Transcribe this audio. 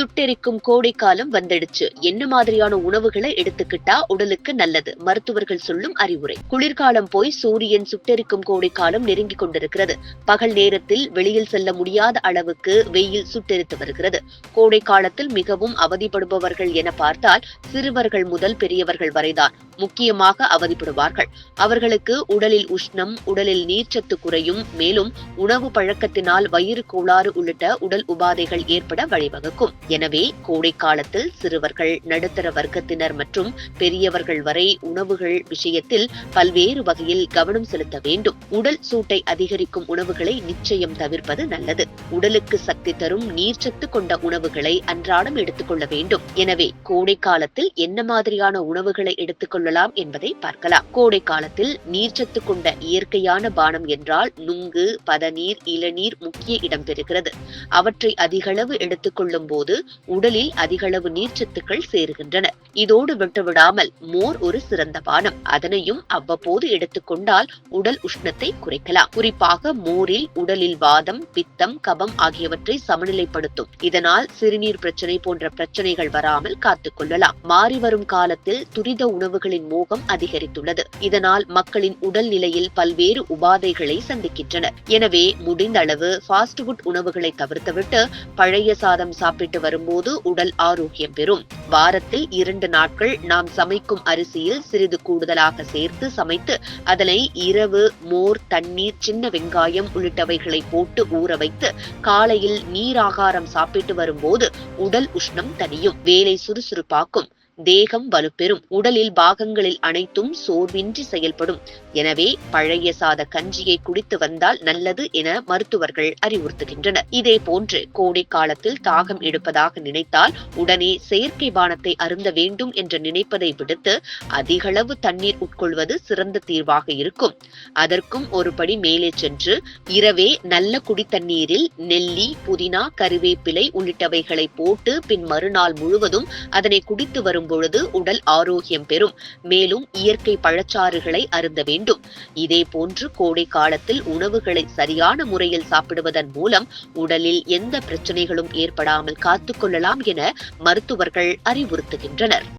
சுட்டெரிக்கும் கோடை காலம் வந்துடுச்சு. என்ன மாதிரியான உணவுகளை எடுத்துக்கிட்டா உடலுக்கு நல்லது? மருத்துவர்கள் சொல்லும் அறிவுரை. குளிர்காலம் போய் சூரியன் சுட்டெரிக்கும் கோடை காலம் நெருங்கிக் கொண்டிருக்கிறது. பகல் நேரத்தில் வெளியில் செல்ல முடியாத அளவுக்கு வெயில் சுட்டெரித்து வருகிறது. கோடை காலத்தில் மிகவும் அவதிப்படுபவர்கள் என பார்த்தால் சிறுவர்கள் முதல் பெரியவர்கள் வரைதான் முக்கியமாக அவதிப்படுவார்கள். அவர்களுக்கு உடலில் உஷ்ணம் உடலில் நீர்ச்சத்து குறையும். மேலும் உணவு பழக்கத்தினால் வயிறு கோளாறு உள்ளிட்ட உடல் உபாதைகள் ஏற்பட வழிவகுக்கும். எனவே கோடை காலத்தில் சிறுவர்கள் நடுத்தர வர்க்கத்தினர் மற்றும் பெரியவர்கள் வரை உணவுகள் விஷயத்தில் பல்வேறு வகையில் கவனம் செலுத்த வேண்டும். உடல் சூட்டை அதிகரிக்கும் உணவுகளை நிச்சயம் தவிர்ப்பது நல்லது. உடலுக்கு சக்தி தரும் நீர்ச்சத்து கொண்ட உணவுகளை அன்றாடம் எடுத்துக்கொள்ள வேண்டும். எனவே கோடை காலத்தில் என்ன மாதிரியான உணவுகளை எடுத்துக்கொள்ளலாம் என்பதை பார்க்கலாம். கோடை காலத்தில் நீர்ச்சத்து கொண்ட இயற்கையான பானம் என்றால் நுங்கு பதநீர் இளநீர் முக்கிய இடம் பெறுகிறது. அவற்றை அதிகளவு எடுத்துக்கொள்ளும் போது உடலில் அதிகளவு நீர்ச்சத்துக்கள் சேருகின்றன. இதோடு விட்டுவிடாமல் மோர் ஒரு சிறந்த பானம். அதனையும் அவ்வப்போது எடுத்துக்கொண்டால் உடல் உஷ்ணத்தை குறைக்கலாம். குறிப்பாக மோரில் உடலில் வாதம் பித்தம் கபம் ஆகியவற்றை சமநிலைப்படுத்தும். இதனால் சிறுநீர் பிரச்சனை போன்ற பிரச்சனைகள் வராமல் காத்துக் கொள்ளலாம். மாறி வரும் காலத்தில் துரித உணவுகளின் மோகம் அதிகரித்துள்ளது. இதனால் மக்களின் உடல் நிலையில் பல்வேறு உபாதைகளை சந்திக்கின்றனர். எனவே முடிந்த அளவு ஃபாஸ்ட் ஃபுட் உணவுகளை தவிர்த்துவிட்டு பழைய சாதம் சாப்பிட்டு வரும்போது உடல் ஆரோக்கியம் பெறும். வாரத்தில் இரண்டு நாட்கள் நாம் சமைக்கும் அரிசியில் சிறிது கூடுதலாக சேர்த்து சமைத்து அதனை இரவு மோர் தண்ணீர் சின்ன வெங்காயம் உள்ளிட்டவைகளை போட்டு ஊற வைத்து காலையில் நீராகாரம் சாப்பிட்டு வரும்போது உடல் உஷ்ணம் தனியும் வேலை சுறுசுறுப்பாக்கும். தேகம் வலுப்பெறும். உடலில் பாகங்களில் அனைத்தும் சோர்வின்றி செயல்படும். எனவே பழைய சாத கஞ்சியை குடித்து வந்தால் நல்லது என மருத்துவர்கள் அறிவுறுத்துகின்றனர். இதே போன்று கோடை காலத்தில் தாகம் எடுப்பதாக நினைத்தால் உடனே செயற்கை பானத்தை அருந்த வேண்டும் என்று நினைப்பதை விடுத்து அதிகளவு தண்ணீர் உட்கொள்வது சிறந்த தீர்வாக இருக்கும். அதற்கும் ஒருபடி மேலே சென்று இரவே நல்ல குடித்தண்ணீரில் நெல்லி புதினா கருவேப்பிலை உள்ளிட்டவைகளை போட்டு பின் மறுநாள் முழுவதும் அதனை குடித்து வரும் பொழுது உடல் ஆரோக்கியம் பெறும். மேலும் இயற்கை பழச்சாறுகளை அருந்த வேண்டும். இதே போன்று கோடை காலத்தில் உணவுகளை சரியான முறையில் சாப்பிடுவதன் மூலம் உடலில் எந்த பிரச்சனைகளும் ஏற்படாமல் காத்துக்கொள்ளலாம் என மருத்துவர்கள் அறிவுறுத்துகின்றனர்.